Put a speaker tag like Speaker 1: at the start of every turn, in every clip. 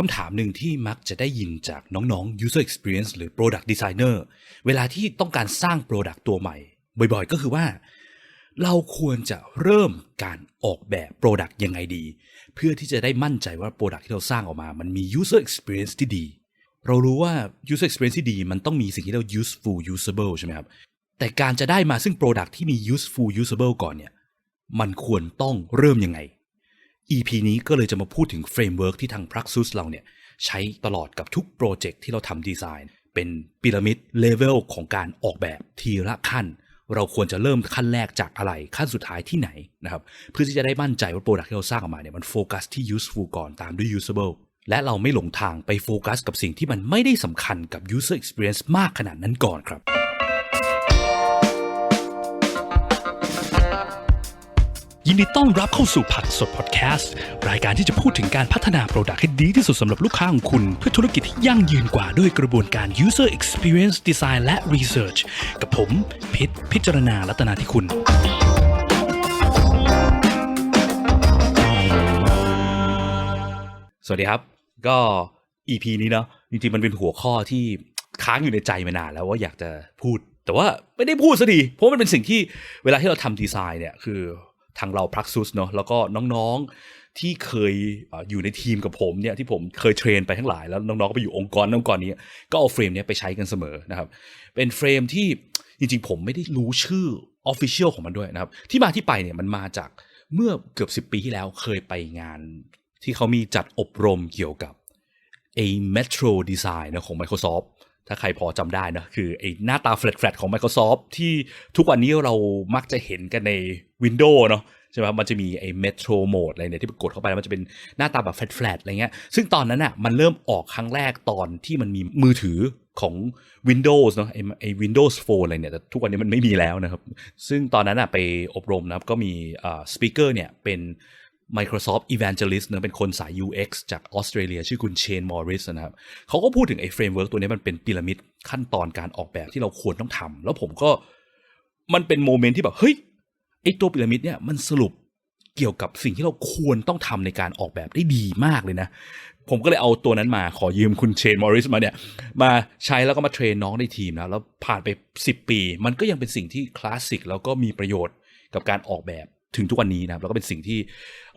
Speaker 1: คำถามหนึ่งที่มักจะได้ยินจากน้องๆ user experience หรือ product designer เวลาที่ต้องการสร้าง product ตัวใหม่ บ่อยๆ ก็คือว่า เราควรจะเริ่มการออกแบบ Product ยังไงดี เพื่อที่จะได้มั่นใจว่า Product ที่เราสร้างออกมา มันมี User Experience ที่ดี เรารู้ว่า User Experience ที่ดี มันต้องมีสิ่งที่เรียกว่า useful usable ใช่ไหมครับ แต่การจะได้มาซึ่ง Product ที่มี useful usable ก่อนเนี่ย มันควรต้องเริ่มยังไง EP นี้ก็เลยจะมาพูดถึงเฟรมเวิร์กที่ทาง Praxis เราเนี่ยใช้ตลอดกับทุกโปรเจกต์ที่เราทำดีไซน์ เป็นพีระมิดเลเวลของการออกแบบทีละขั้น เราควรจะเริ่มขั้นแรกจากอะไรขั้นสุดท้ายที่ไหนนะครับเพื่อที่จะได้มั่นใจว่าโปรดักที่เราสร้างออกมาเนี่ยมันโฟกัสที่ useful ก่อนตามด้วย usable และเราไม่หลงทางไปโฟกัสกับสิ่งที่มันไม่ได้สำคัญกับ user experience มากขนาดนั้นก่อนครับ ยินดีต้อนรับเข้าสู่ผักสดพอดแคสต์รายการที่จะพูดถึงการพัฒนาโปรดักต์ให้ดีที่สุดสำหรับลูกค้าของคุณ เพื่อธุรกิจที่ยั่งยืนกว่าด้วยกระบวนการ user experience design และ research กับผมพิษพิจารณาลัตนาที่คุณ สวัสดีครับ ก็ EP นี้เนาะจริงๆมันเป็นหัวข้อที่ค้างอยู่ในใจมานานแล้วว่าอยากจะพูด แต่ว่าไม่ได้พูดซะดีเพราะมันเป็นสิ่งที่เวลาที่เราทำดีไซน์เนี่ยคือ ทางเราพักซุสเนาะแล้วก็น้องๆที่เคยอยู่ในทีมกับผมเนี่ยที่ผมเคยเทรนไปทั้งหลายแล้วน้องๆก็ไปอยู่องค์กรองค์กรนี้ก็เอาเฟรมเนี้ยไปใช้กันเสมอนะครับ เป็นเฟรมที่จริงๆ ผมไม่ได้รู้ชื่อ Official ของมันด้วยนะครับ ที่มาที่ไปเนี่ยมันมาจากเมื่อเกือบ 10 ปีที่แล้วเคยไปงานที่เขามีจัดอบรมเกี่ยวกับไอ้ Metro Design นะของ Microsoft ถ้าใครพอจำได้นะคือไอ้หน้าตาแฟลตๆของ Microsoft ที่ทุกวันนี้เรามักจะเห็นกันใน Windows เนาะใช่ไหมมันจะมีไอ้ Metro Mode อะไรเนี่ยที่กดเข้าไปแล้วมันจะเป็นหน้าตาแบบแฟลตๆอะไรเงี้ย ซึ่งตอนนั้นอะมันเริ่มออกครั้งแรกตอนที่มันมีมือถือของ Windows เนาะไอ้ไอ้ Windows Phone อะไรเนี่ยแต่ทุกวันนี้มันไม่มีแล้วนะครับ ซึ่งตอนนั้นอะไปอบรมนะครับก็มีอ่าสปีกเกอร์เนี่ยเป็น Microsoft Evangelist นะเป็นคนสาย UX จากออสเตรเลียชื่อคุณเชนมอริสนะครับเขาก็พูดถึงไอ้เฟรมเวิร์กตัวนี้มันเป็นพีระมิดขั้นตอนการออกแบบที่เราควรต้องทำแล้วผมก็มันเป็นโมเมนต์ที่แบบ เฮ้ย ไอ้ตัวพีระมิดเนี่ยมันสรุปเกี่ยวกับสิ่งที่เราควรต้องทำในการออกแบบได้ดีมากเลยนะ ผมก็เลยเอาตัวนั้นมาขอยืมคุณเชนมอริสมาเนี่ย มาใช้แล้วก็มาเทรนน้องในทีมนะแล้วผ่านไป 10 ปี มันก็ยังเป็นสิ่งที่คลาสสิกแล้วก็มีประโยชน์กับการออกแบบ ถึงทุกวันนี้นะครับแล้วก็เป็นสิ่งที่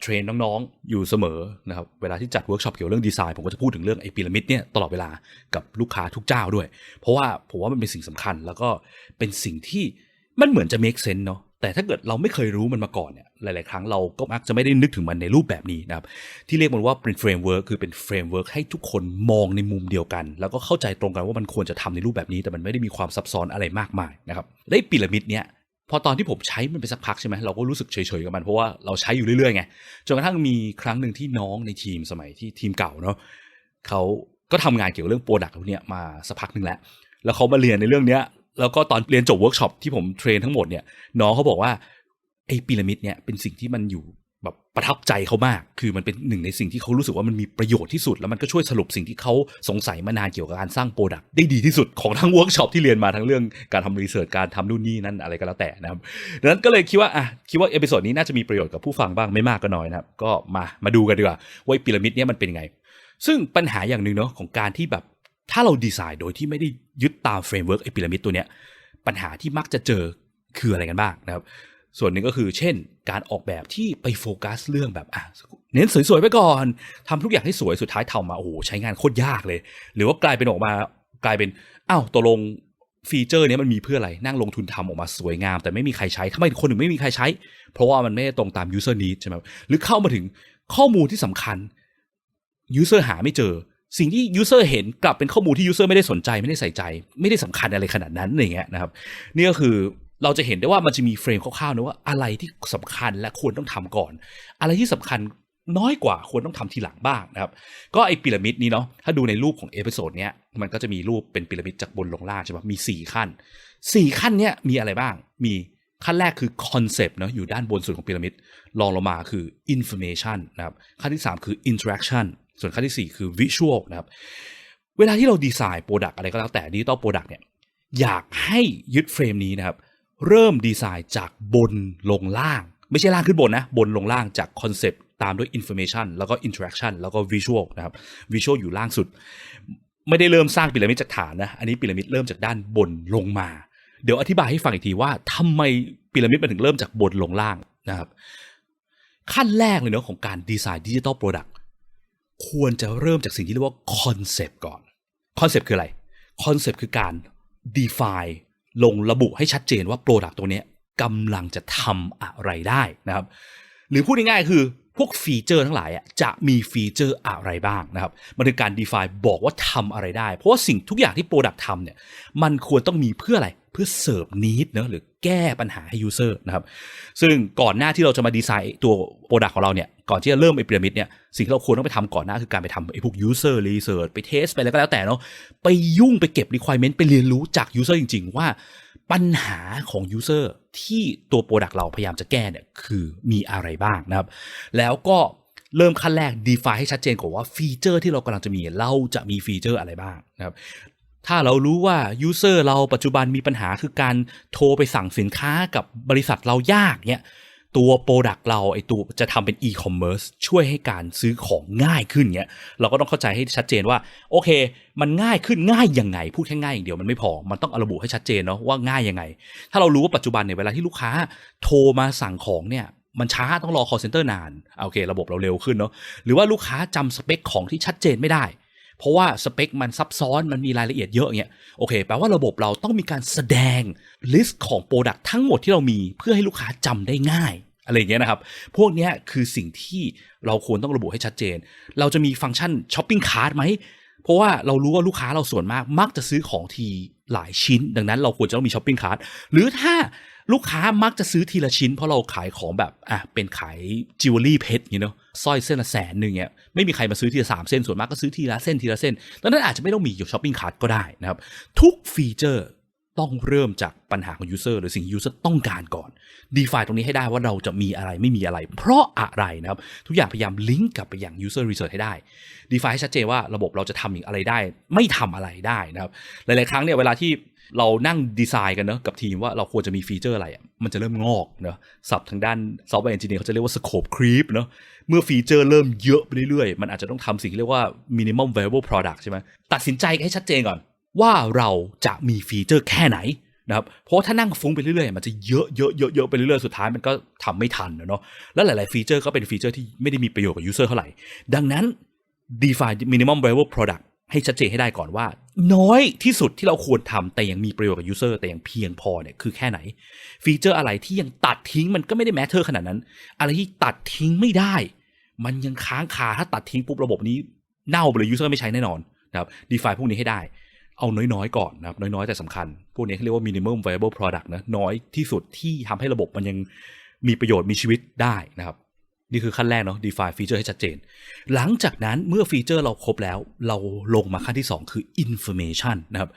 Speaker 1: เทรนน้องๆอยู่เสมอนะครับเวลาที่จัดเวิร์กช็อปเกี่ยวกับเรื่องดีไซน์ผมก็จะพูดถึงเรื่องไอ้พีระมิดเนี่ยตลอดเวลากับลูกค้าทุกเจ้าด้วย เพราะว่าผมว่ามันเป็นสิ่งสำคัญ แล้วก็เป็นสิ่งที่มันเหมือนจะ make sense เนาะแต่ถ้าเกิดเราไม่เคยรู้มันมาก่อนเนี่ยหลาย ๆ ครั้งเราก็มักจะไม่ได้นึกถึงมันในรูปแบบนี้นะครับที่เรียกมันว่าเป็นเฟรมเวิร์กคือเป็นเฟรมเวิร์กให้ทุกคนมองในมุมเดียวกัน แล้วก็เข้าใจตรงกันว่ามันควรจะทำในรูปแบบนี้ แต่มันไม่ได้มีความซับซ้อนอะไรมากมายนะครับได้พีระมิดเนี่ย พอตอนที่ผมใช้มันไปสักพักใช่ไหมเราก็รู้สึกเฉยๆกับมันเพราะว่าเราใช้อยู่เรื่อยๆไงจนกระทั่งมีครั้งหนึ่งที่น้องในทีมสมัยที่ทีมเก่าเนาะเขาก็ทำงานเกี่ยวกับเรื่องโปรดักต์เนี่ยมาสักพักหนึ่งแล้ว แล้วเขามาเรียนในเรื่องเนี้ย แล้วก็ตอนเรียนจบเวิร์กช็อปที่ผมเทรนทั้งหมดเนี่ยน้องเขาบอกว่าไอ้พีระมิดเนี่ยเป็นสิ่งที่มันอยู่ ประทับใจเขามาก คือมันเป็นหนึ่งในสิ่งที่เขารู้สึกว่ามันมีประโยชน์ที่สุด แล้วมันก็ช่วยสรุปสิ่งที่เขาสงสัยมานานเกี่ยวกับการสร้างโปรดักต์ได้ดีที่สุดของทั้งเวิร์กช็อปที่เรียนมาทั้งเรื่องการทำรีเสิร์ชการทำนู่นนี่นั่นอะไรก็แล้วแต่นะครับดังนั้นก็เลยคิดว่าอะคิดว่าเอพิโซดนี้น่าจะมีประโยชน์กับผู้ฟังบ้างไม่มากก็น้อยนะครับก็มามาดูกันดีกว่าว่าไอ้พีระมิดเนี่ยมันเป็นยังไง ซึ่งปัญหาอย่างหนึ่งเนาะของการที่แบบถ้าเราดีไซน์โดยที่ไม่ได้ยึดตามเฟรมเวิร์กไอพีระมิดตัวเนี้ยปัญหาที่มักจะเจอคืออะไรกันบ้างนะครับ ส่วนหนึ่งก็คือเช่น การออกแบบที่ไปโฟกัสเรื่องแบบอะเน้นสวยๆไปก่อนทำทุกอย่างให้สวยสุดท้ายทำมาโอ้โหใช้งานโคตรยากเลย หรือว่ากลายเป็นออกมากลายเป็นอ้าวตกลงฟีเจอร์นี้มันมีเพื่ออะไร นั่งลงทุนทำออกมาสวยงาม แต่ไม่มีใครใช้ทำไมคนหนึ่งไม่มีใครใช้ เพราะว่ามันไม่ตรงตาม user need ใช่ไหมหรือเข้ามาถึงข้อมูลที่สำคัญ user หาไม่เจอ สิ่งที่ user เห็นกลับเป็นข้อมูลที่ user ไม่ได้สนใจไม่ได้ใส่ใจ ไม่ได้สำคัญอะไรขนาดนั้นอย่างเงี้ยนะครับ นี่ก็คือ เราจะเห็นได้ว่ามันจะมีเฟรมคร่าวๆนะว่าอะไรที่สำคัญและควรต้องทำก่อน อะไรที่สำคัญน้อยกว่าควรต้องทำทีหลังบ้างนะครับ ก็ไอพีระมิดนี้เนาะถ้าดูในรูปของเอพิโซดเนี้ยมันก็จะมีรูปเป็นพีระมิดจากบนลงล่างใช่ปะมี 4 ขั้น 4 ขั้นเนี้ยมีอะไรบ้าง มีขั้นแรกคือคอนเซปต์เนาะอยู่ด้านบนสุดของพีระมิดรองลงมาคือ information นะครับขั้นที่ 3 คือ interaction ส่วนขั้นทีสี่4 คือ visual นะครับเวลาที่เราดีไซน์โปรดักอะไรก็แล้วแต่ดิจิตอลโปรดักเนี่ยอยากให้ยึดเฟรมนี้นะครับ เริ่มดีไซน์จากบนลงล่าง ไม่ใช่ล่างขึ้นบนนะ บนลงล่างจากคอนเซปต์ตามด้วย information แล้วก็ interaction แล้วก็ visual นะครับ visual อยู่ล่างสุด ไม่ได้เริ่มสร้างพีระมิดจากฐานนะ อันนี้พีระมิดเริ่มจากด้านบนลงมา เดี๋ยวอธิบายให้ฟังอีกทีว่าทำไมพีระมิดมันถึงเริ่มจากบนลงล่างนะครับ ขั้นแรกเลยเนาะของการดีไซน์ดิจิ t a ลโปรดักต์ควรจะเริ่มจากสิ่งที่เรียกว่าคอนเซปต์ก่อนคอนเซปต์คืออะไรคอนเซปต์คือการ define ลงระบุให้ชัดเจนว่าโปรดักต์ตัวนี้กำลังจะทำอะไรได้นะครับ หรือพูดง่ายๆคือพวกฟีเจอร์ทั้งหลายจะมีฟีเจอร์อะไรบ้างนะครับ มันคือการ define บอกว่าทำอะไรได้ เพราะว่าสิ่งทุกอย่างที่โปรดักต์ทำเนี่ยมันควรต้องมีเพื่ออะไร เพื่อเสิร์ฟนิดเนะหรือแก้ปัญหาให้ยูเซอร์นะครับซึ่งก่อนหน้าที่เราจะมาดีไซน์ตัวโปรดักต์ของเราเนี่ยก่อนที่จะเริ่มไอพีระมิดเนี่ยสิ่งที่เราควรต้องไปทำก่อนหน้าคือการไปทำไอพวก user research ไปเทสไปอะไรก็แล้วแต่เนาะไปยุ่งไปเก็บ requirement ไปเรียนรู้จาก user จริง ๆ ว่าปัญหาของ user ที่ตัวโปรดักต์เราพยายามจะแก้เนี่ยคือมีอะไรบ้างนะครับ แล้วก็เริ่มขั้นแรก define ให้ชัดเจนก่อนว่าฟีเจอร์ที่เรากำลังจะมีเราจะมีฟีเจอร์อะไรบ้างนะครับ ถ้าเรารู้ว่า user เราปัจจุบันมีปัญหาคือการโทรไปสั่งสินค้ากับบริษัทเรายากเนี่ยตัวโปรดักต์เราไอตัวจะทำเป็น e-commerce ช่วยให้การซื้อของง่ายขึ้นเงี้ยเราก็ต้องเข้าใจให้ชัดเจนว่า โอเค มันง่ายขึ้นง่ายยังไง พูดแค่ง่ายอย่างเดียวมันไม่พอ มันต้องอาระบุให้ชัดเจนเนาะว่าง่ายยังไง ถ้าเรารู้ว่าปัจจุบันเนี่ยเวลาที่ลูกค้าโทรมาสั่งของเนี่ยมันช้าต้องรอ call center นานโอเค ระบบเราเร็วขึ้นเนาะหรือว่าลูกค้าจำสเปคของที่ชัดเจนไม่ได้ เพราะว่าสเปคมันซับซ้อนมันมีรายละเอียดเยอะเงี้ยโอเคแปลว่าระบบเราต้องมีการแสดงลิสต์ของโปรดักต์ทั้งหมดที่เรามีเพื่อให้ลูกค้าจำได้ง่ายอะไรอย่างเงี้ยนะครับ พวกเนี้ยคือสิ่งที่เราควรต้องระบุให้ชัดเจน เราจะมีฟังก์ชันช้อปปิ้งคาร์ดไหม เพราะว่าเรารู้ว่าลูกค้าเราส่วนมากมักจะซื้อของทีหลายชิ้น ดังนั้นเราควรจะต้องมีช้อปปิ้งคาร์ดหรือถ้า ลูกค้ามักจะซื้อทีละชิ้น เพราะเราขายของแบบอะเป็นขายจิวเวลรี่เพชรอย่างเนาะสร้อยเส้นละแสนหนึ่งเนี่ยไม่มีใครมาซื้อทีละสามเส้นส่วนมากก็ซื้อทีละเส้นทีละเส้นดังนั้นอาจจะไม่ต้องมีอยู่ช้อปปิ้งคาร์ดก็ได้นะครับทุกฟีเจอร์ ต้องเริ่มจากปัญหาของ user หรือสิ่ง user ต้องการก่อน define ตรงนี้ให้ได้ว่าเราจะมีอะไรไม่มีอะไร เพราะอะไรนะครับ ทุกอย่างพยายามลิงก์กลับไปอยัง user research ให้ได้ define ให้ชัดเจนว่าระบบเราจะทำอย่างอะไรได้ ไม่ทำอะไรได้นะครับ หลาย ๆ ครั้งเนี่ยเวลาที่เรานั่งดีไซน์กันเนอะกับทีมว่าเราควรจะมีฟีเจอร์อะไร มันจะเริ่มงอกเนอะศัพท์ทางด้าน software engineer เขาจะเรียกว่า scope creep เนอะเมื่อฟีเจอร์เริ่มเยอะไปเรื่อยๆ มันอาจจะต้องทำสิ่งที่เรียกว่า minimum viable product ใช่ไหมตัดสินใจให้ชัดเจนก่อน ว่าเราจะมีฟีเจอร์แค่ไหนนะครับเพราะถ้านั่งฟุ้งไปเรื่อยๆมันจะเยอะเยอะเยอะเยอะไปเรื่อยๆสุดท้ายมันก็ทำไม่ทันนะเนาะแล้วหลายๆฟีเจอร์ก็เป็นฟีเจอร์ที่ไม่ได้มีประโยชน์กับยูเซอร์เท่าไหร่ ดังนั้น define minimum viable product ให้ชัดเจนให้ได้ก่อนว่า น้อยที่สุดที่เราควรทำแต่ยังมีประโยชน์กับยูเซอร์แต่ยังเพียงพอเนี่ยคือแค่ไหน ฟีเจอร์อะไรที่ยังตัดทิ้งมันก็ไม่ได้แมทเทอร์ขนาดนั้น อะไรที่ตัดทิ้งไม่ได้ มันยังค้างคาถ้าตัดทิ้งปุ๊บระบบนี้เน่าไปเลยยูเซอร์ไม่ใช้แน่นอนนะครับ define พวกนี้ให้ได้ เอาน้อยๆ ก่อนนะครับ น้อยๆ แต่สำคัญ พวกนี้เขาเรียกว่า minimum viable product นะ น้อยที่สุดที่ทำให้ระบบมันยังมีประโยชน์มีชีวิตได้นะครับ นี่คือขั้นแรกเนาะ define ฟีเจอร์ให้ชัดเจน หลังจากนั้นเมื่อฟีเจอร์เราครบแล้ว เราลงมาขั้นที่ 2 คือ information นะครับ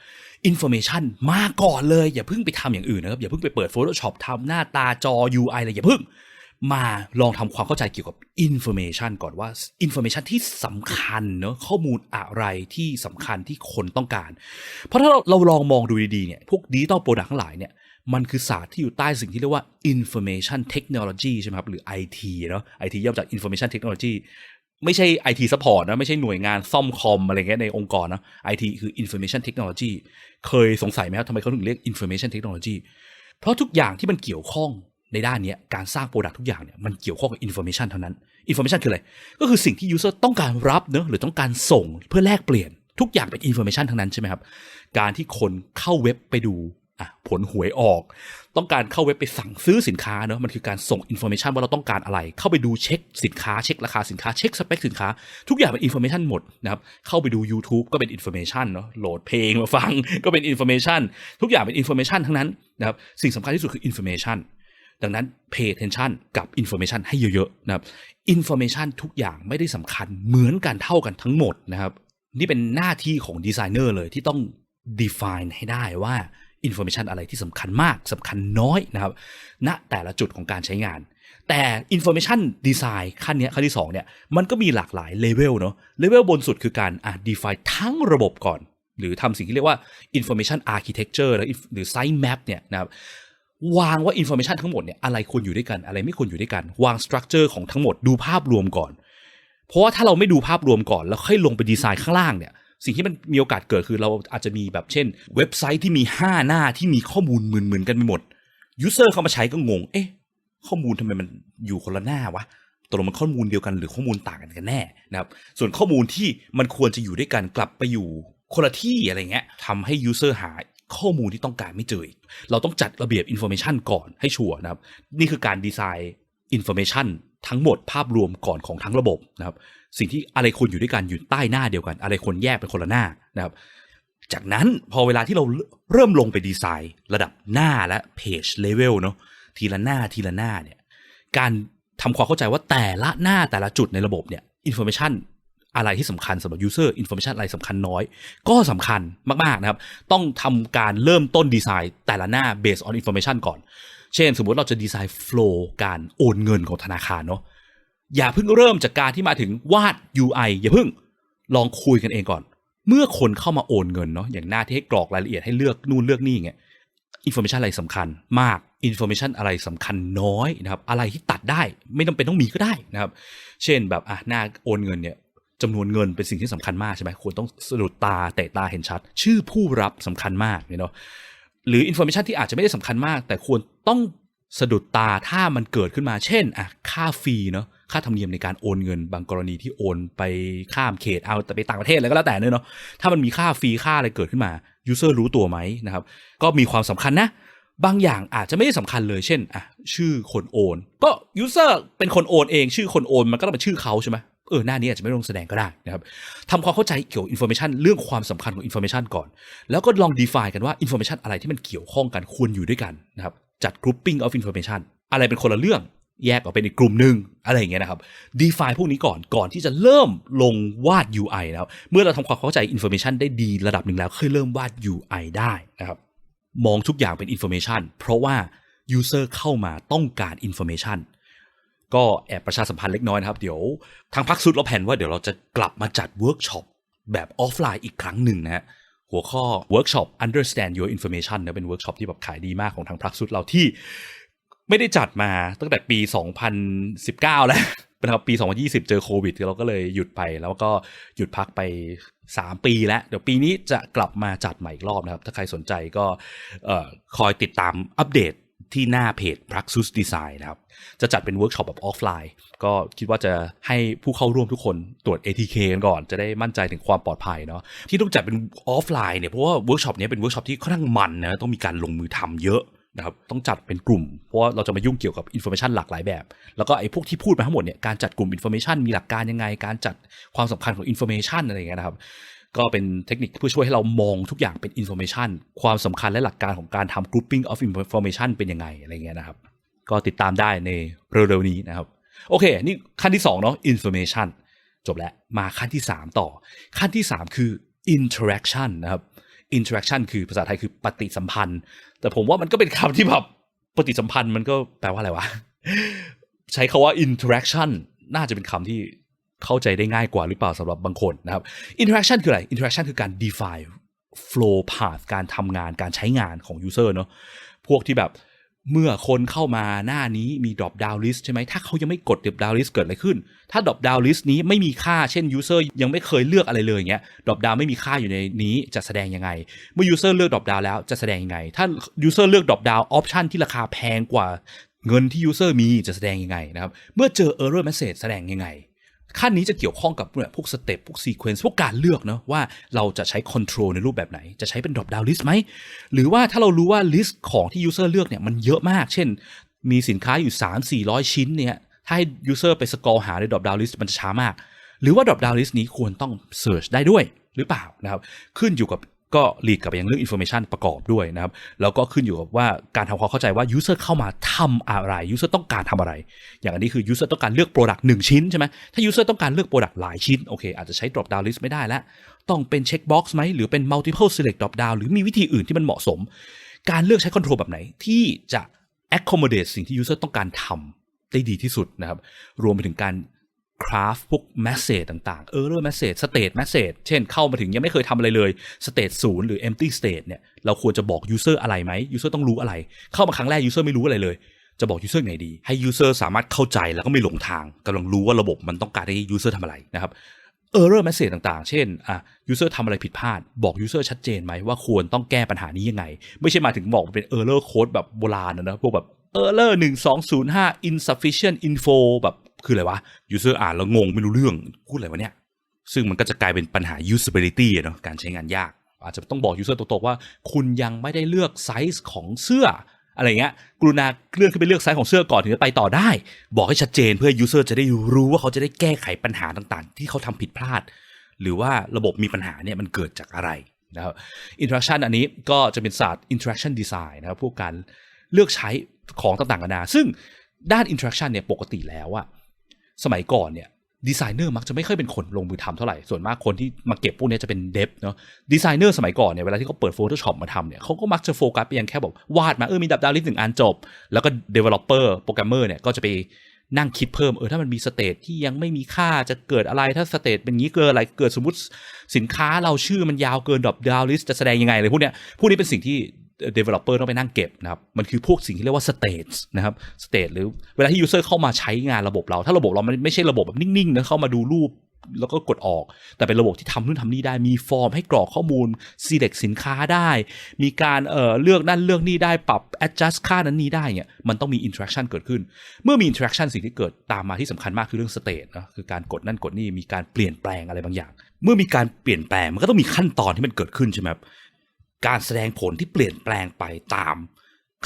Speaker 1: information มาก่อนเลย อย่าเพิ่งไปทำอย่างอื่นนะครับ อย่าเพิ่งไปเปิด Photoshop ทำหน้าตาจอ UI อะไรอย่าเพิ่ง มาลองทำความเข้าใจเกี่ยวกับ information ก่อนว่า information ที่สำคัญเนอะข้อมูลอะไรที่สำคัญที่คนต้องการ เพราะถ้าเราเราลองมองดูดีๆเนี่ยพวกดิจิตอลโปรดักต์ทั้งหลายเนี่ยมันคือศาสตร์ที่อยู่ใต้สิ่งที่เรียกว่า information technology ใช่ไหมครับ หรือ IT เนาะ IT ย่อมาจาก information technology ไม่ใช่ IT support นะ ไม่ใช่หน่วยงานซ่อมคอมอะไรเงี้ยในองค์กรนะ IT คือ information technology เคยสงสัยไหมครับทำไมเขาถึงเรียก information technology เพราะทุกอย่างที่มันเกี่ยวข้อง ในด้านนี้การสร้างโปรดักทุกอย่างเนี่ยมันเกี่ยวข้องกับ information เท่านั้น information คืออะไร ก็คือสิ่งที่ user ต้องการรับเนอะหรือต้องการส่งเพื่อแลกเปลี่ยนทุกอย่างเป็น information ทั้งนั้นใช่ไหมครับ การที่คนเข้าเว็บไปดูอะผลหวยออก ต้องการเข้าเว็บไปสั่งซื้อสินค้าเนอะมันคือการส่ง information ว่าเราต้องการอะไร เข้าไปดูเช็คสินค้าเช็คราคาสินค้าเช็คสเปคสินค้า ทุกอย่างเป็น information หมดนะครับเข้าไปดู YouTube ก็เป็น information เนอะโหลดเพลงมาฟังก็เป็น information ทุกอย่างเป็น information ทั้งนั้นนะครับสิ่งสำคัญที่สุดคือ information ดังนั้น pay attention กับ information ให้เยอะๆนะครับ information ทุกอย่างไม่ได้สำคัญเหมือนกันเท่ากันทั้งหมดนะครับ นี่เป็นหน้าที่ของดีไซเนอร์เลยที่ต้อง define ให้ได้ว่า information อะไรที่สำคัญมากสำคัญน้อยนะครับณแต่ละจุดของการใช้งาน แต่ information design ขั้นเนี้ยขั้นที่2เนี่ยมันก็มีหลากหลายเลเวลเนาะเลเวลบนสุดคือการอะ define ทั้งระบบก่อน หรือทำสิ่งที่เรียกว่า information architecture หรือ site map เนี่ยนะครับ วางว่า information ทั้งหมดเนี่ยอะไรควรอยู่ด้วยกันอะไรไม่ควรอยู่ด้วยกัน วาง structure ของทั้งหมดดูภาพรวมก่อน เพราะว่าถ้าเราไม่ดูภาพรวมก่อน แล้วค่อยลงไปดีไซน์ข้างล่างเนี่ย สิ่งที่มันมีโอกาสเกิดคือเราอาจจะมีแบบเช่น เว็บไซต์ที่มี 5 หน้าที่มีข้อมูลเหมือนๆกันไปหมดยูเซอร์เข้ามาใช้ก็งง เอ๊ะ ข้อมูลทำไมมันอยู่คนละหน้าวะตกลงมันข้อมูลเดียวกันหรือข้อมูลต่างกันกันแน่นะครับส่วนข้อมูลที่มันควรจะอยู่ด้วยกันกลับไปอยู่คนละที่อะไรเงี้ยทำให้ยูเซอร์หา ข้อมูลที่ต้องการไม่เจออีกเราต้องจัดระเบียบอินโฟเมชันก่อนให้ชัวร์นะครับ นี่คือการดีไซน์อินโฟเมชันทั้งหมดภาพรวมก่อนของทั้งระบบนะครับ สิ่งที่อะไรควรอยู่ด้วยกันอยู่ใต้หน้าเดียวกัน อะไรควรแยกเป็นคนละหน้านะครับ จากนั้นพอเวลาที่เราเริ่มลงไปดีไซน์ระดับหน้าและเพจเลเวลเนาะทีละหน้าทีละหน้าเนี่ยการทำความเข้าใจว่าแต่ละหน้าแต่ละจุดในระบบเนี่ยอินโฟเมชัน อะไรที่สำคัญสำหรับยูเซอร์อินโฟเมชันอะไรสำคัญน้อย ก็สำคัญมากๆนะครับ ต้องทำการเริ่มต้นดีไซน์แต่ละหน้า based on information ก่อน เช่น สมมติเราจะดีไซน์ flow การโอนเงินของธนาคารเนาะอย่าเพิ่งเริ่มจากการที่มาถึงวาด UI อย่าเพิ่งลองคุยกันเองก่อน เมื่อคนเข้ามาโอนเงินเนาะอย่างหน้าที่ให้กรอกรายละเอียดให้เลือกนู่นเลือกนี่เงี้ยอินโฟเมชันอะไรสำคัญมากอินโฟเมชันอะไรสำคัญน้อยนะครับอะไรที่ตัดได้ไม่จำเป็นต้องมีก็ได้นะครับ เช่นแบบอะหน้าโอนเงินเนี่ย จำนวนเงินเป็นสิ่งที่สำคัญมากใช่ไหมควรต้องสะดุดตาเตะตาเห็นชัด ชื่อผู้รับสำคัญมากเนาะหรืออินโฟเมชันที่อาจจะไม่ได้สำคัญมาก แต่ควรต้องสะดุดตาถ้ามันเกิดขึ้นมา เช่นอะค่าฟรีเนาะค่าธรรมเนียมในการโอนเงิน บางกรณีที่โอนไปข้ามเขตเอาแต่ไปต่างประเทศอะไรก็แล้วแต่เนาะถ้ามันมีค่าฟรีค่าอะไรเกิดขึ้นมายูเซอร์รู้ตัวไหมนะครับก็มีความสำคัญนะบางอย่างอาจจะไม่ได้สำคัญเลยเช่นอะชื่อคนโอน ก็ยูเซอร์เป็นคนโอนเอง ชื่อคนโอนมันก็ต้องเป็นชื่อเขาใช่ไหม เออหน้านี้อาจจะไม่ต้องแสดงก็ได้นะครับทำความเข้าใจเกี่ยวกับอินโฟเมชันเรื่องความสำคัญของอินโฟเมชันก่อน แล้วก็ลอง define กันว่าอินโฟเมชันอะไรที่มันเกี่ยวข้องกันควรอยู่ด้วยกันนะครับจัด grouping of information อะไรเป็นคนละเรื่องแยกออกเป็นอีกกลุ่มหนึ่งอะไรอย่างเงี้ยนะครับ define พวกนี้ก่อนก่อนที่จะเริ่มลงวาด UI นะครับเมื่อเราทำความเข้าใจ information ได้ดีระดับหนึ่งแล้วค่อยเริ่มวาด UI ได้นะครับมองทุกอย่างเป็น information เพราะว่า user เข้ามาต้องการ information ก็แอบประชาสัมพันธ์เล็กน้อยนะครับ เดี๋ยวทางพักสุดเราแผนว่าเดี๋ยวเราจะกลับมาจัดเวิร์กช็อปแบบออฟไลน์อีกครั้งหนึ่งนะฮะหัวข้อเวิร์กช็อป understand your information เนี่ยเป็นเวิร์กช็อปที่แบบขายดีมากของทางพักสุดเราที่ไม่ได้จัดมาตั้งแต่ปี 2019 แล้วนะครับปี 2020 เจอโควิดเราก็เลยหยุดไปแล้วก็หยุดพักไป 3 ปีแล้ว เดี๋ยวปีนี้จะกลับมาจัดใหม่อีกรอบนะครับ ถ้าใครสนใจก็คอยติดตามอัปเดต ที่หน้าเพจ Praxis Design นะครับ จะจัดเป็นเวิร์กช็อปแบบออฟไลน์ ก็คิดว่าจะให้ผู้เข้าร่วมทุกคนตรวจ ATK กันก่อน จะได้มั่นใจถึงความปลอดภัยเนาะ ที่ต้องจัดเป็นออฟไลน์เนี่ย เพราะว่าเวิร์กช็อปนี้เป็นเวิร์กช็อปที่ค่อนข้างมันนะ ต้องมีการลงมือทำเยอะนะครับ ต้องจัดเป็นกลุ่ม เพราะว่าเราจะมายุ่งเกี่ยวกับอินโฟเมชันหลากหลายแบบ แล้วก็ไอ้พวกที่พูดมาทั้งหมดเนี่ย การจัดกลุ่มอินโฟเมชันมีหลักการยังไง การจัดความสำคัญของอินโฟเมชันอะไรอย่างเงี้ยนะครับ ก็เป็นเทคนิคเพื่อช่วยให้เรามองทุกอย่างเป็นอินโฟเมชันความสำคัญและหลักการของการทำ grouping of information เป็นยังไงอะไรเงี้ยนะครับ ก็ติดตามได้ในเร็วๆนี้นะครับ โอเค นี่ขั้นที่2เนาะ information จบแล้ว มาขั้นที่ 3 ต่อ ขั้นที่ 3 คือ interaction นะครับ interaction คือภาษาไทยคือปฏิสัมพันธ์ แต่ผมว่ามันก็เป็นคำที่แบบปฏิสัมพันธ์มันก็แปลว่าอะไรวะ ใช้คาว่า interaction น่าจะเป็นคำที่ เข้าใจได้ง่ายกว่าหรือเปล่าสำหรับบางคนนะครับ interaction คืออะไร interaction คือการ define flow path การทำงานการใช้งานของ user เนาะพวกที่แบบเมื่อคนเข้ามาหน้านี้มี drop down list ใช่ไหม ถ้าเขายังไม่กด drop down list เกิดอะไรขึ้น ถ้า drop down list นี้ไม่มีค่า เช่น user ยังไม่เคยเลือกอะไรเลยอย่างเงี้ย drop down ไม่มีค่าอยู่ในนี้จะแสดงยังไง เมื่อ user เลือก drop down แล้วจะแสดงยังไง ถ้า user เลือก drop down option ที่ราคาแพงกว่าเงินที่ user มีจะแสดงยังไงนะครับ เมื่อเจอ error message แสดงยังไง ขั้นนี้จะเกี่ยวข้องกับพวกสเต็ปพวกซีเควนซ์พวกการเลือกเนาะว่าเราจะใช้คอนโทรลในรูปแบบไหน จะใช้เป็น drop down list ไหม หรือว่าถ้าเรารู้ว่าลิสต์ของที่ user เลือกเนี่ยมันเยอะมาก เช่น มีสินค้าอยู่ 3 4 0 0 ชิ้นเนี่ยถ้าให้ user ไปสกอร์หาใน drop down list มันจะช้ามาก หรือว่า drop down list นี้ควรต้อง search ได้ด้วยหรือเปล่านะครับขึ้นอยู่กับ ก็ลีดกับไปยังเรื่อง information ประกอบด้วยนะครับ แล้วก็ขึ้นอยู่กับว่าการทำความเข้าใจว่า user เข้ามาทำอะไร user ต้องการทำอะไร อย่างอันนี้คือ user ต้องการเลือก product 1 ชิ้นใช่ไหมถ้า user ต้องการเลือก product หลายชิ้นโอเคอาจจะใช้ drop down list ไม่ได้แล้ว ต้องเป็น check box ไหมหรือเป็น multiple select drop down หรือมีวิธีอื่นที่มันเหมาะสม การเลือกใช้ control แบบไหนที่จะ accommodate สิ่งที่ user ต้องการทำได้ดีที่สุดนะครับ รวมไปถึงการ คราฟพวก message ต่างๆ error message state message เช่นเข้ามาถึงยังไม่เคยทำอะไรเลย state ศูนย์หรือ empty state เนี่ยเราควรจะบอก user อร์อะไรไหม user ต้องรู้อะไร เข้ามาครั้งแรก user ไม่รู้อะไรเลย จะบอก user ไงดี ให้ user สามารถเข้าใจแล้วก็ไม่หลงทางกำลังรู้ว่าระบบมันต้องการให้ user ทำอะไรนะครับ error message ต่างๆ เช่นอะ user ทำอะไรผิดพลาด บอก user ชัดเจนไหมว่าควรต้องแก้ปัญหานี้ยังไง ไม่ใช่มาถึงบอกเป็น error code แบบโบราณนะนะพวกแบบ error หนึ่งสองศูนย์ห้า insufficient info แบบ คืออะไรวะ user อ่านแล้วงงไม่รู้เรื่องพูดอะไรวะเนี่ย ซึ่งมันก็จะกลายเป็นปัญหา usability เนาะการใช้งานยาก อาจจะต้องบอก user ตรงๆว่า คุณยังไม่ได้เลือกไซส์ของเสื้ออะไรเงี้ยกรุณาเลื่อนขึ้นไปเลือกไซส์ของเสื้อก่อนถึงจะไปต่อได้ บอกให้ชัดเจนเพื่อ user จะได้รู้ว่าเขาจะได้แก้ไขปัญหาต่างๆ ที่เขาทำผิดพลาด หรือว่าระบบมีปัญหาเนี่ยมันเกิดจากอะไรนะครับ interaction อันนี้ก็จะเป็นศาสตร์ interaction design นะครับพวกการเลือกใช้ของต่างๆกันานาซึ่งด้าน interaction เนี่ยปกติแล้วอะ สมัยก่อนเนี่ยดีไซเนอร์มักจะไม่ค่อยเป็นคนลงมือทำเท่าไหร่ ส่วนมากคนที่มาเก็บพวกนี้จะเป็นเดฟเนาะดีไซเนอร์สมัยก่อนเนี่ยเวลาที่เขาเปิด Photoshop มาทำเนี่ยเขาก็มักจะโฟกัสไปยังแค่แบบวาดมาเออมีดับดาวลิสหนึ่งอันจบ แล้วก็ developer โปรแกรมเมอร์เนี่ยก็จะไปนั่งคิดเพิ่มเออถ้ามันมีสเตทที่ยังไม่มีค่าจะเกิดอะไรถ้าสเตทเป็นงี้เกิดอะไรเกิดสมมติสินค้าเราชื่อมันยาวเกินดรอปดาวลิสจะแสดงยังไงเลยพวกเนี้ยพวกนี้เป็นสิ่งที่ developer ต้องไปนั่งเก็บนะครับ มันคือพวกสิ่งที่เรียกว่า state นะครับ state หรือเวลาที่ user เข้ามาใช้งานระบบเรา ถ้าระบบเรามันไม่ใช่ระบบแบบนิ่งๆนะเข้ามาดูรูปแล้วก็กดออก แต่เป็นระบบที่ทำนู่นทำนี่ได้ มีฟอร์มให้กรอกข้อมูล select สินค้าได้ มีการเอ่อเลือกนั่นเลือกนี่ได้ ปรับ adjust ค่านั้นนี่ได้เนี่ย มันต้องมี interaction เกิดขึ้น เมื่อมี interaction สิ่งที่เกิดตามมาที่สำคัญมากคือเรื่อง state นะ คือการกดนั่นกดนี่ มีการเปลี่ยนแปลงอะไรบางอย่าง เมื่อมีการเปลี่ยนแปลง มันก็ต้องมีขั้นตอนที่มันเกิดขึ้นใช่ไหมครับ การแสดงผลที่เปลี่ยนแปลงไปตาม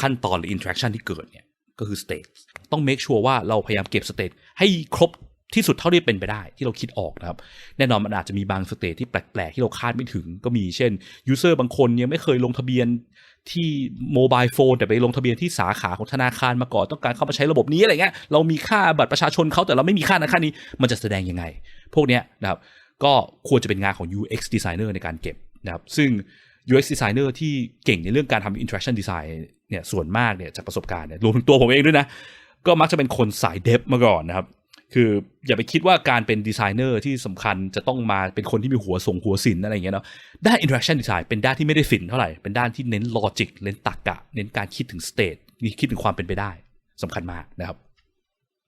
Speaker 1: ขั้นตอนหรือ interaction ที่เกิดเนี่ยก็คือ state ต้อง make sure ว่าเราพยายามเก็บ state ให้ครบที่สุดเท่าที่เป็นไปได้ที่เราคิดออกนะครับ แน่นอนมันอาจจะมีบาง state ที่แปลก ๆ ที่เราคาดไม่ถึงก็มีเช่น user บางคนยังไม่เคยลงทะเบียนที่โมบายโฟนแต่ไปลงทะเบียนที่สาขาของธนาคารมาก่อนต้องการเข้ามาใช้ระบบนี้อะไรเงี้ยเรามีค่าบัตรประชาชนเขาแต่เราไม่มีค่านั้นค่านี้มันจะแสดงยังไง พวกเนี้ยนะครับก็ควรจะเป็นงานของ UX designer ในการเก็บนะครับซึ่ง UX designer ที่เก่งในเรื่องการทำ interaction design เนี่ยส่วนมากเนี่ยจากประสบการณ์เนี่ยรวมถึงตัวผมเองด้วยนะ ก็มักจะเป็นคนสายเดฟมาก่อนนะครับ คืออย่าไปคิดว่าการเป็นดีไซเนอร์ที่สำคัญจะต้องมาเป็นคนที่มีหัวส่งหัวศิลป์อะไรอย่างเงี้ยเนาะด้าน interaction design เป็นด้านที่ไม่ได้ศิลป์เท่าไหร่ เป็นด้านที่เน้น logic เน้นตรรกะ เน้นการคิดถึง state นี่คิดถึงความเป็นไปได้สำคัญมากนะครับ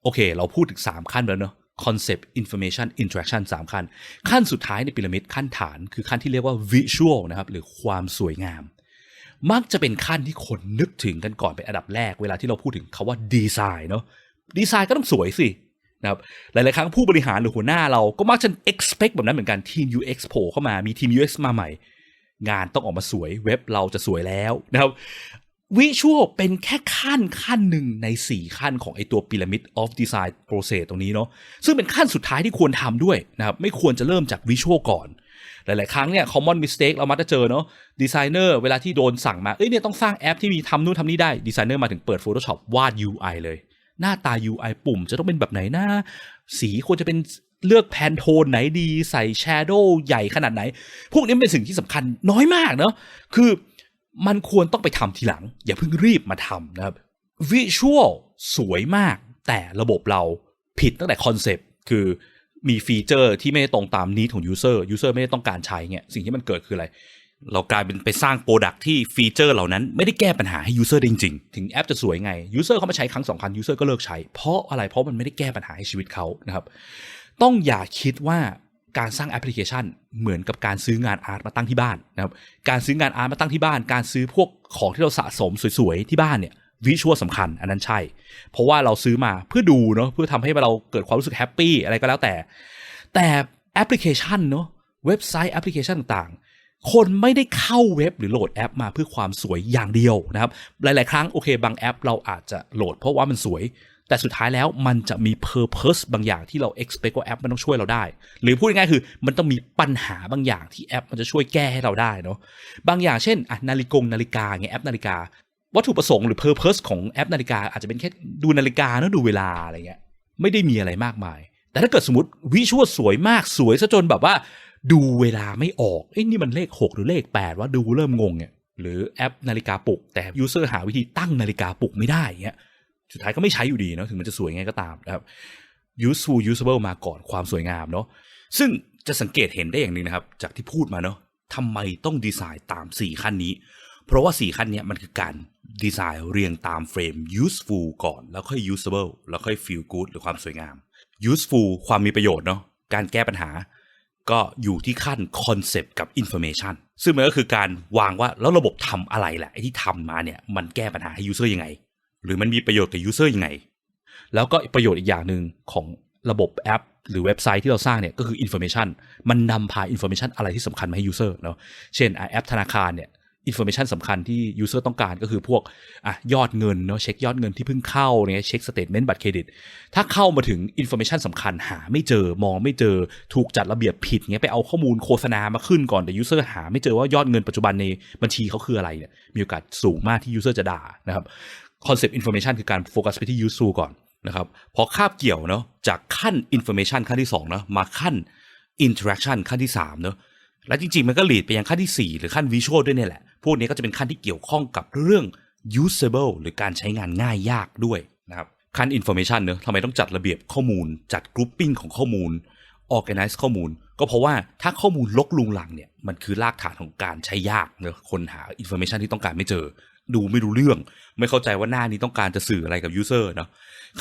Speaker 1: โอเค เราพูดถึง 3 ขั้นแล้วเนาะ concept information interaction 3 ขั้น ขั้นสุดท้ายในพีระมิดขั้นฐานคือขั้นที่เรียกว่า visual นะครับหรือความสวยงาม มักจะเป็นขั้นที่คนนึกถึงกันก่อนเป็นอันดับแรกเวลาที่เราพูดถึงคาว่าดีไซน์เนาะดีไซน์ก็ต้องสวยสินะครับหลาย ๆ ครั้งผู้บริหารหรือหัวหน้าเราก็มักจะ expect แบบนั้นเหมือนกันทีม UX โผล่เข้ามามีทีม UX มาใหม่ งานต้องออกมาสวยเว็บเราจะสวยแล้วนะครับ วิชวลเป็นแค่ขั้นขั้นหนึ่งใน 4 ขั้นของไอตัว Pyramid of Design Process ตรงนี้เนาะซึ่งเป็นขั้นสุดท้ายที่ควรทำด้วยนะครับ ไม่ควรจะเริ่มจากวิชวลก่อน หลาย ๆ ครั้งเนี่ย common mistake เรามักจะเจอเนาะดีไซเนอร์เวลาที่โดนสั่งมา เอ้ยเนี่ยต้องสร้างแอปที่มีทำนู่นทำนี่ได้ดีไซเนอร์มาถึงเปิด Photoshop วาด UI เลย หน้าตา UI ปุ่มจะต้องเป็นแบบไหนหน้าสีควรจะเป็นเลือกแพนโทนไหนดีใส่แชโดว์ใหญ่ขนาดไหน พวกนี้เป็นสิ่งที่สำคัญน้อยมากเนาะคือ มันควรต้องไปทำทีหลัง อย่าเพิ่งรีบมาทำนะครับวิชวลสวยมาก แต่ระบบเราผิดตั้งแต่คอนเซปต์คือมีฟีเจอร์ที่ไม่ได้ตรงตามนี้ของยูเซอร์ยูเซอร์ไม่ได้ต้องการใช้เนี่ยสิ่งที่มันเกิดคืออะไร เรากลายเป็นไปสร้างโปรดักที่ฟีเจอร์เหล่านั้นไม่ได้แก้ปัญหาให้ยูเซอร์จริงๆ ถึงแอปจะสวยไงยูเซอร์เขามาใช้ครั้งสองครั้งยูเซอร์ก็เลิกใช้ เพราะอะไรเพราะมันไม่ได้แก้ปัญหาให้ชีวิตเขานะครับต้องอย่าคิดว่า การสร้างแอปพลิเคชันเหมือนกับการซื้องานอาร์ตมาตั้งที่บ้านนะครับการซื้องานอาร์ตมาตั้งที่บ้าน การซื้อพวกของที่เราสะสมสวยๆที่บ้านเนี่ยวิชวลสำคัญอันนั้นใช่ เพราะว่าเราซื้อมาเพื่อดูเนาะเพื่อทำให้เราเกิดความรู้สึกแฮปปี้อะไรก็แล้วแต่ แต่แอปพลิเคชันเนาะเว็บไซต์แอปพลิเคชันต่างๆ คนไม่ได้เข้าเว็บหรือโหลดแอปมาเพื่อความสวยอย่างเดียวนะครับ หลาย ๆ ครั้งโอเค บางแอปเราอาจจะโหลดเพราะว่ามันสวย แต่สุดท้ายแล้วมันจะมี purpose บางอย่างที่เรา expect ว่าแอปมันต้องช่วยเราได้ หรือพูดง่ายๆคือ มันต้องมีปัญหาบางอย่างที่แอปมันจะช่วยแก้ให้เราได้เนาะบางอย่างเช่นอะนาฬิกงนาฬิกาเงี้ยแอปนาฬิกา วัตถุประสงค์หรือ purpose ของแอปนาฬิกา อาจจะเป็นแค่ดูนาฬิกาเนาะดูเวลาอะไรเงี้ยไม่ได้มีอะไรมากมาย แต่ถ้าเกิดสมมติวิชวลสวยมากสวยซะจนแบบว่า ดูเวลาไม่ออกเอ้ยนี่มันเลข 6 หรือเลข 8ว่าดูเริ่มงงเนี่ยหรือแอปนาฬิกาปลุกแต่ยูเซอร์หาวิธีตั้งนาฬิกาปลุกไม่ได้เงี้ย สุดท้ายก็ไม่ใช้อยู่ดีเนาะถึงมันจะสวยไงก็ตามนะครับ useful usable มาก่อนความสวยงามเนาะซึ่งจะสังเกตเห็นได้อย่างหนึ่งนะครับ จากที่พูดมาเนาะทำไมต้องดีไซน์ตาม 4 ขั้นนี้ เพราะว่า 4 ขั้นเนี้ยมันคือการดีไซน์เรียงตามเฟรม useful ก่อน แล้วค่อย usable แล้วค่อย feel good หรือความสวยงาม useful ความมีประโยชน์เนาะการแก้ปัญหา ก็อยู่ที่ขั้น concept กับ information ซึ่งมันก็คือการวางว่าแล้วระบบทำอะไรแหละไอ้ที่ทำมาเนี่ยมันแก้ปัญหาให้ user ยังไง หรือมันมีประโยชน์กับ user ยังไง แล้วก็ประโยชน์อีกอย่างหนึ่งของระบบแอป หรือเว็บไซต์ที่เราสร้างเนี่ยก็คือ information มันนำพา information อะไรที่สำคัญมาให้ user เนาะเช่นแอปธนาคารเนี่ย information สำคัญที่ user ต้องการก็คือพวกอยอดเงินเนาะเช็คยอดเงินที่เพิ่งเข้าเนี่ยเช็คสเตทเมนต์บัตรเครดิต ถ้าเข้ามาถึง information สำคัญหาไม่เจอมองไม่เจอถูกจัดระเบียบผิดเงี้ยไปเอาข้อมูลโฆษณามาขึ้นก่อนแต่ user หาไม่เจอว่ายอดเงินปัจจุบันในบัญชีเขาคืออะไรเนี่ยมีโอกาสสูงมากที่ user จะด่านะครับ concept information คือการโฟกัสไปที่ useful ก่อนนะครับพอคาบเกี่ยวเนาะจากขั้น information ขั้นที่2เนาะมาขั้น interaction ขั้นที่3เนาะและจริงๆ มันก็หลีดไปยังขั้นที่ 4 หรือขั้น visual ด้วยเนี่ยแหละ พวกนี้ก็จะเป็นขั้นที่เกี่ยวข้องกับเรื่อง usable หรือการใช้งานง่ายยากด้วยนะครับขั้น information เนอะทำไมต้องจัดระเบียบข้อมูล จัด grouping ของข้อมูล organize ข้อมูล ก็เพราะว่าถ้าข้อมูลลกลุงหลังเนี่ย มันคือรากฐานของการใช้ยากเนอะคนหา information ที่ต้องการไม่เจอ ดูไม่รู้เรื่อง ไม่เข้าใจว่าหน้านี้ต้องการจะสื่ออะไรกับ user เนาะ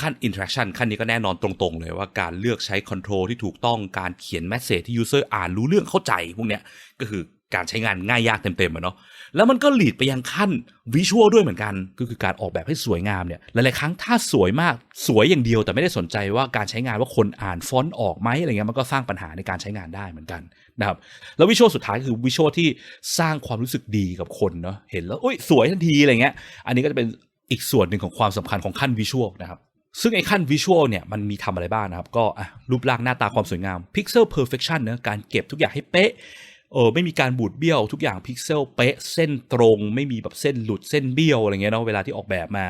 Speaker 1: ขั้น interaction ขั้นนี้ก็แน่นอนตรงๆ เลยว่าการเลือกใช้ control ที่ถูกต้องการเขียน message ที่ user อ่านรู้เรื่องเข้าใจพวกเนี้ยก็คือการใช้งานง่ายยากเต็มๆอะเนาะแล้วมันก็หลีดไปยังขั้น visual ด้วยเหมือนกันก็คือการออกแบบให้สวยงามเนี่ยหลายๆครั้งถ้าสวยมากสวยอย่างเดียวแต่ไม่ได้สนใจว่าการใช้งานว่าคนอ่านฟอนต์ออกไหมอะไรเงี้ยมันก็สร้างปัญหาในการใช้งานได้เหมือนกัน นะครับแล้ววิชวลสุดท้ายคือวิชวลที่สร้างความรู้สึกดีกับคนเนาะเห็นแล้วอุ้ยสวยทันทีอะไรเงี้ย อันนี้ก็จะเป็นอีกส่วนหนึ่งของความสำคัญของขั้นวิชวลนะครับซึ่งไอ้ขั้นวิชวลเนี่ยมันมีทำอะไรบ้างนะครับ ก็รูปร่างหน้าตาความสวยงาม Pixel Perfection เนะการเก็บทุกอย่างให้เป๊ะเออไม่มีการบูดเบี้ยวทุกอย่างพิกเซลเป๊ะเส้นตรง ไม่มีแบบเส้นหลุดเส้นเบี้ยวอะไรเงี้ยเนาะเวลาที่ออกแบบมา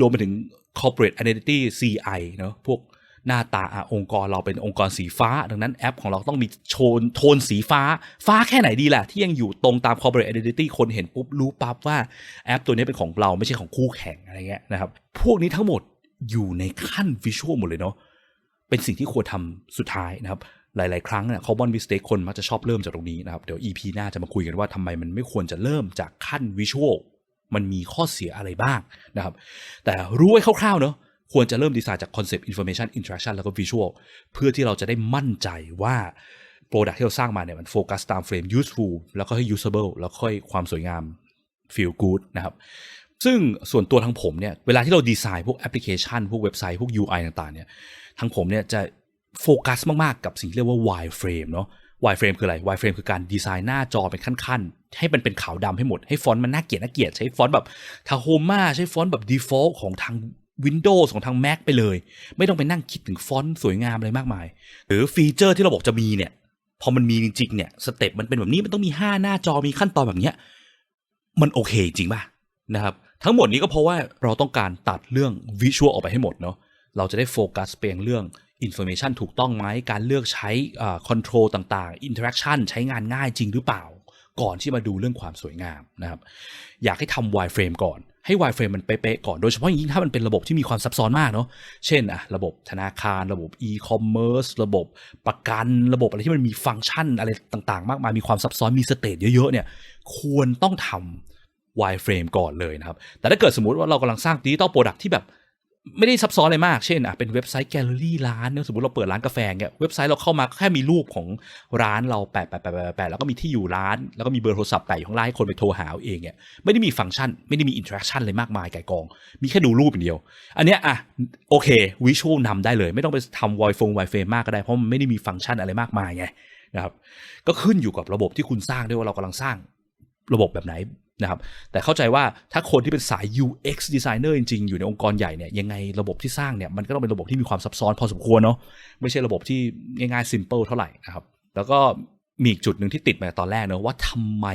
Speaker 1: รวมไปถึง corporate identity CI เนาะพวก หน้าตาอองค์กรเราเป็นองค์กรสีฟ้า ดังนั้นแอปของเราต้องมีโทนโทนสีฟ้า ฟ้าแค่ไหนดีล่ะ ที่ยังอยู่ตรงตาม corporate identity คนเห็นปุ๊บรู้ปั๊บว่าแอปตัวนี้เป็นของเราไม่ใช่ของคู่แข่งอะไรเงี้ยนะครับ พวกนี้ทั้งหมดอยู่ในขั้นวิชวลหมดเลยเนาะเป็นสิ่งที่ควรทำสุดท้ายนะครับหลาย ๆ ครั้งเนี่ย common mistake คนมักจะชอบเริ่มจากตรงนี้นะครับ เดี๋ยว EP หน้าจะมาคุยกันว่าทำไมมันไม่ควรจะเริ่มจากขั้น visual มันมีข้อเสียอะไรบ้างนะครับ แต่รู้ไว้คร่าว ๆ เนอะ ควรจะเริ่มดีไซน์จาก concept information interaction แล้วก็ visual เพื่อที่เราจะได้มั่นใจว่า product ที่เราสร้างมาเนี่ยมันโฟกัสตามเฟรม useful แล้วก็ให้ usable แล้วค่อยความสวยงาม feel good นะครับ ซึ่งส่วนตัวทางผมเนี่ย เวลาที่เราดีไซน์พวกแอปพลิเคชัน พวกเว็บไซต์ พวก UI ต่างๆเนี่ยทางผมเนี่ยจะโฟกัสมาก ๆ กับสิ่งที่เรียกว่า wireframe เนาะ wireframe คืออะไร wireframe คือการดีไซน์หน้าจอเป็นขั้น ๆ ให้มันเป็นขาวดำให้หมด ให้ฟอนต์มันน่าเกลียดน่าเกลียด ใช้ฟอนต์แบบทาโฮมาใช้ฟอนต์แบบ default ของทาง Windows ของทาง Mac ไปเลย ไม่ต้องไปนั่งคิดถึงฟอนต์สวยงามอะไรมากมาย หรือฟีเจอร์ที่เราบอกจะมีเนี่ย พอมันมีจริงๆเนี่ยสเต็ปมันเป็นแบบนี้มันต้องมี 5 หน้าจอมีขั้นตอนแบบเนี้ยมันโอเคจริงป่ะนะครับทั้งหมดนี้ก็เพราะว่าเราต้องการตัดเรื่องวิชวลออกไปให้หมดเนาะเราจะได้โฟกัสเปยงเรื่อง Information ถูกต้องไหมการเลือกใช้คอนโทรลต่างๆ Interaction ใช้งานง่ายจริงหรือเปล่า ก่อนที่มาดูเรื่องความสวยงามนะครับ อยากให้ทำ wireframe ก่อน ให้ wireframe มันเป๊ะๆก่อน โดยเฉพาะอย่างยิ่งถ้ามันเป็นระบบที่มีความซับซ้อนมากเนาะ เช่นอะระบบธนาคาร ระบบ e-commerce ระบบประกัน ระบบอะไรที่มันมีฟังก์ชันอะไรต่างๆ มากมาย มีความซับซ้อน มีสเตจเยอะๆ เนี่ย ควรต้องทำ wireframe ก่อนเลยนะครับ แต่ถ้าเกิดสมมติว่าเรากำลังสร้างดิจิตอลโปรดักที่แบบ ไม่ได้ซับซ้อนอะไรมาก เช่นอะเป็นเว็บไซต์แกลเลอรี่ร้านเนี่ยสมมติเราเปิดร้านกาแฟเนี่ยเว็บไซต์เราเข้ามาแค่มีรูปของร้านเราแปะแปะแปะแปะแล้วก็มีที่อยู่ร้าน แล้วก็มีเบอร์โทรศัพท์แปะอยู่ข้างล่างให้คนไปโทรหาเอาเองเนี่ยไม่ได้มีฟังก์ชัน ไม่ได้มีอินเทอร์แอคชั่นอะไรมากมายไก่กอง มีแค่ดูรูปอย่างเดียว อันเนี้ยอะโอเควิชวลนำได้เลย ไม่ต้องไปทำไวฟงไวเฟรมมากก็ได้เพราะมันไม่ได้มีฟังก์ชันอะไรมากมายไงนะครับก็ขึ้นอยู่กับระบบที่คุณสร้างด้วยว่าเรากำลังสร้างระบบแบบไหน นะครับแต่เข้าใจว่าถ้าคนที่เป็นสาย UX designer จริงๆ อยู่ในองค์กรใหญ่เนี่ยยังไงระบบที่สร้างเนี่ยมันก็ต้องเป็นระบบที่มีความซับซ้อนพอสมควรเนาะไม่ใช่ระบบที่ง่ายๆ simple เท่าไหร่นะครับแล้วก็มีอีกจุดหนึ่งที่ติดมาตอนแรกเนาะว่าทำไม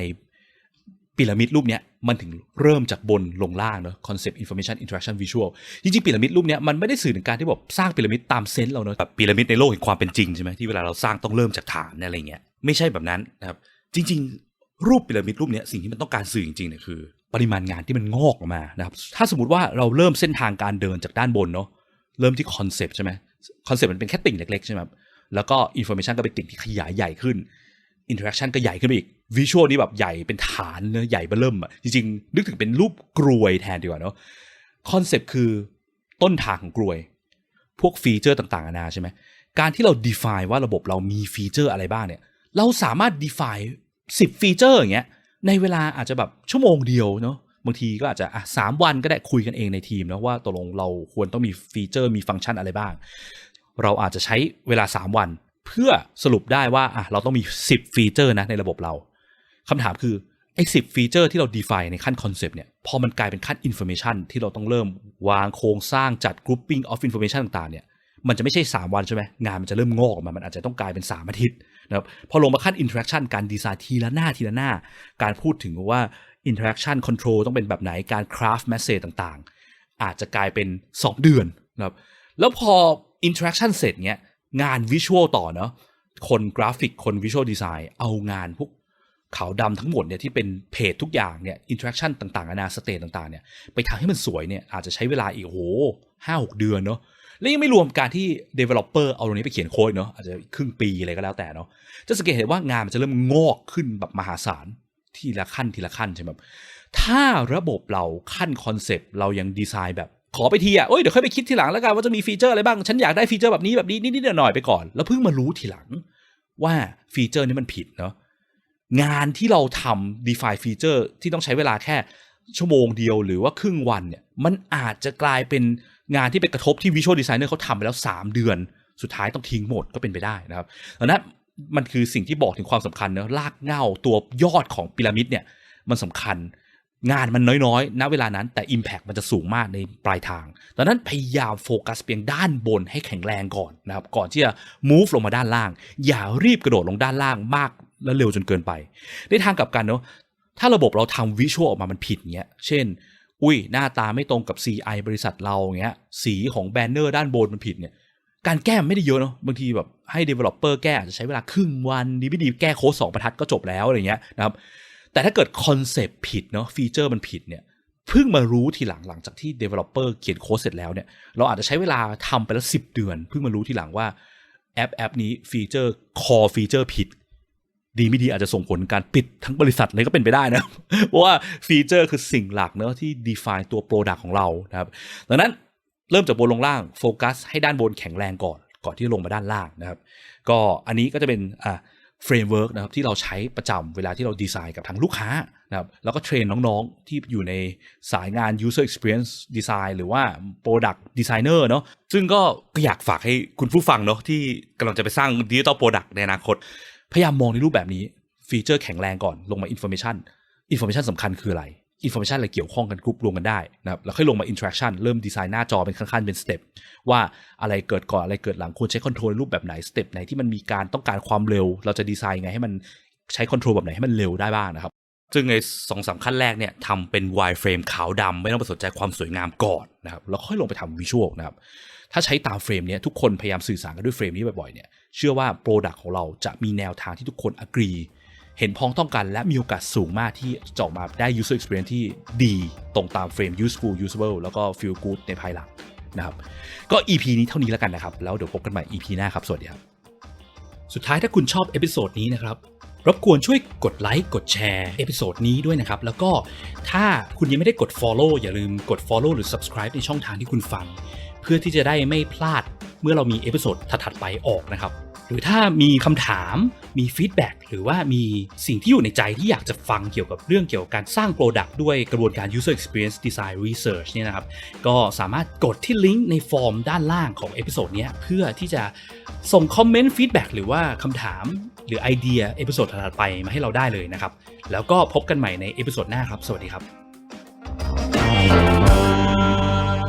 Speaker 1: พีระมิดรูปเนี้ยมันถึงเริ่มจากบนลงล่างเนาะ concept information interaction visual จริงๆพีระมิดรูปเนี้ยมันไม่ได้สื่อถึงการที่แบบสร้างพีระมิดตามเซนส์เราเนาะแบบพีระมิดในโลกแห่งความเป็นจริงใช่ไหมที่เวลาเราสร้างต้องเริ่มจากฐานอะไรเงี้ยไม่ใช่แบบนั้นนะครับจริงๆ รูปพีระมิดรูปนี้สิ่งที่มันต้องการสื่อจริงๆเนี่ยคือ ปริมาณงานที่มันงอกออกมานะครับถ้าสมมติว่าเราเริ่มเส้นทางการเดินจากด้านบนเนาะเริ่มที่คอนเซปต์ใช่ไหมคอนเซปต์มันเป็นแค่ติ่งเล็กๆใช่ไหมแล้วก็อินโฟเมชันก็เป็นติ่งที่ขยายใหญ่ขึ้นอินเทอร์แอคชั่นก็ใหญ่ขึ้นไปอีกวิชวลนี่แบบใหญ่เป็นฐานเนะใหญ่เบ้อเริ่มอะจริงๆ นึกถึงเป็นรูปกรวยแทนดีกว่าเนาะคอนเซปต์คือต้นทางของกรวย พวกฟีเจอร์ต่างๆนานาใช่ไหมการที่เรา define ว่าระบบเรามีฟีเจอร์อะไรบ้างเนี่ย เราสามารถ define 10ฟีเจอร์อย่างเงี้ยในเวลาอาจจะแบบชั่วโมงเดียวเนาะบางทีก็อาจจะอะสามวันก็ได้คุยกันเองในทีมนะว่าตกลงเราควรต้องมีฟีเจอร์มีฟังก์ชันอะไรบ้าง เราอาจจะใช้เวลา 3 วัน เพื่อสรุปได้ว่าอะเราต้องมี 10 ฟีเจอร์นะในระบบเราคำถามคือไอ้สิฟีเจอร์ที่เรา define ในขั้นคอนเซปต์เนี่ยพอมันกลายเป็นขั้น information ที่เราต้องเริ่มวางโครงสร้างจัด grouping of information ต่างๆเนี่ยมันจะไม่ใช่ 3 วันใช่ไหมงานมันจะเริ่มงอกออกมามันอาจจะต้องกลายเป็น 3 อาทิตย์ นะครับพอลงมาขั้น interaction การดีไซน์ทีละหน้าทีละหน้า การพูดถึงว่า interaction control ต้องเป็นแบบไหนการ craft message ต่างๆ อาจจะกลายเป็น 2 เดือนนะครับแล้วพอ interaction เสร็จเนี้ยงาน visual ต่อเนาะคนกราฟิกคน visual design เอางานพวกขาวดำทั้งหมดเนี่ยที่เป็นเพจทุกอย่างเนี่ย interaction ต่างๆนานาสเตทต่างๆเนี่ยไปทำให้มันสวยเนี่ยอาจจะใช้เวลาอีกโอ้โหห้าหกเดือนเนาะ และยังไม่รวมการที่ developer เอาตรงนี้ไปเขียนโค้ดเนาะอาจจะครึ่งปีอะไรก็แล้วแต่เนาะจะสังเกตเห็นว่างานมันจะเริ่มงอกขึ้นแบบมหาศาลทีละขั้นทีละขั้นใช่ไหมครับถ้าระบบเราขั้นคอนเซปต์เรายังดีไซน์แบบขอไปทีอะเอ้ยเดี๋ยวค่อยไปคิดทีหลังแล้วกันว่าจะมีฟีเจอร์อะไรบ้าง ฉันอยากได้ฟีเจอร์แบบนี้แบบนี้นิดๆหน่อยๆไปก่อน แล้วเพิ่งมารู้ทีหลังว่าฟีเจอร์นี้มันผิดเนาะ งานที่เราทำ define ฟีเจอร์ที่ต้องใช้เวลาแค่ชั่วโมงเดียวหรือว่าครึ่งวันเนี่ย มันอาจจะกลายเป็น งานที่ไปกระทบที่วิชวลดีไซเนอร์เขาทำไปแล้ว 3 เดือน สุดท้ายต้องทิ้งหมดก็เป็นไปได้นะครับดังนั้นมันคือสิ่งที่บอกถึงความสำคัญเนะรากเง้าตัวยอดของพีระมิดเนี่ยมันสำคัญงานมันน้อยๆ ณ เวลานั้น แต่ Impact มันจะสูงมากในปลายทาง ดังนั้นพยายามโฟกัสเพียงด้านบนให้แข็งแรงก่อนนะครับ ก่อนที่จะ move ลงมาด้านล่าง อย่ารีบกระโดดลงด้านล่างมากและเร็วจนเกินไป ในทางกลับกันเนาะ ถ้าระบบเราทำวิชวลออกมามันผิดเงี้ย เช่น อุ้ยหน้าตาไม่ตรงกับ CI บริษัทเราเงี้ย สีของแบนเนอร์ด้านบนมันผิดเนี่ย การแก้ไม่ได้เยอะเนาะบางทีแบบให้ developer แก้อาจจะใช้เวลาครึ่งวันดีไม่ดีแก้โค้ดสองบรรทัดก็จบแล้วอะไรเงี้ยนะครับแต่ถ้าเกิดคอนเซปต์ผิดเนาะฟีเจอร์มันผิดเนี่ยเพิ่งมารู้ทีหลังหลังจากที่ developer เขียนโค้ดเสร็จแล้วเนี่ยเราอาจจะใช้เวลาทำไปแล้วสิเดือน เพิ่งมารู้ทีหลังว่าแอปแอปนี้ฟีเจอร์ core ฟีเจอร์ผิด ดีไม่ดีอาจจะส่งผลการปิดทั้งบริษัทเลยก็เป็นไปได้นะ เพราะว่าฟีเจอร์คือสิ่งหลักเนะที่ define ตัว product ของเรานะครับดังนั้นเริ่มจากบนลงล่างโฟกัสให้ด้านบนแข็งแรงก่อนก่อนที่จะลงมาด้านล่างนะครับ ก็อันนี้ก็จะเป็นอ่าเฟรมเวิร์กนะครับที่เราใช้ประจำเวลาที่เราดีไซน์กับทางลูกค้านะครับแล้วก็เทรนน้องๆ ที่อยู่ในสายงาน user experience design หรือว่า product designer เนาะซึ่งก็อยากฝากให้คุณผู้ฟังเนาะที่กำลังจะไปสร้าง digital product ในอนาคต พยายามมองในรูปแบบนี้ฟีเจอร์แข็งแรงก่อนลงมา information information สำคัญคืออะไร information อะไรเกี่ยวข้องกันกรุ๊ปรวมกันได้นะครับแล้วค่อยลงมา interaction เริ่มดีไซน์หน้าจอเป็นขั้นๆเป็นสเต็ปว่าอะไรเกิดก่อนอะไรเกิดหลังควรใช้คอนโทรลรูปแบบไหนสเต็ปไหนที่มันมีการต้องการความเร็ว เราจะดีไซน์ไงให้มันใช้คอนโทรลแบบไหนให้มันเร็วได้บ้างนะครับซึ่งในสองสามขั้นแรกเนี่ยทำเป็น wide frame ขาวดำไม่ต้องไปสนใจความสวยงามก่อนนะครับแล้วค่อยลงไปทำวิชวลนะครับ ถ้าใช้ตามเฟรมเนี้ยทุกคนพยายามสื่อสารกันด้วยเฟรมนี้บ่อยๆเนี่ยเชื่อว่าโปรดักต์ของเราจะมีแนวทางที่ทุกคนอกรีเห็นพ้องต้องกันและมีโอกาสสูงมากที่จะออกมาได้ user experience ที่ดีตรงตามเฟรม useful usable แล้วก็ feel good ในภายหลังนะครับ ก็ EP นี้เท่านี้แล้วกันนะครับ แล้วเดี๋ยวพบกันใหม่ EP หน้าครับ สวัสดีครับ สุดท้ายถ้าคุณชอบเอพิโซดนี้นะครับ รบกวนช่วยกดไลค์กดแชร์เอพิโซดนี้ด้วยนะครับ แล้วก็ถ้าคุณยังไม่ได้กด Follow อย่าลืมกด Follow หรือ Subscribe ในช่องทางที่คุณฟัง พื่อที่จะได้ไม่พลาดเมื่อเรามีเอพิโซดถัดๆไปออกนะครับ หรือถ้ามีคำถามมีฟีดแบ็กหรือว่ามีสิ่งที่อยู่ในใจที่อยากจะฟังเกี่ยวกับเรื่องเกี่ยวกับการสร้าง Product ด้วยกระบวนการ User Experience Design Research เนี่ยนะครับ ก็สามารถกดที่ลิงก์ในฟอร์มด้านล่างของเอพิโซดนี้เพื่อที่จะส่งคอมเมนต์ฟีดแบ็กหรือว่าคำถามหรือไอเดียเอพิโซดถัดไปมาให้เราได้เลยนะครับ แล้วก็พบกันใหม่ในเอพิโซดหน้าครับ สวัสดีครับ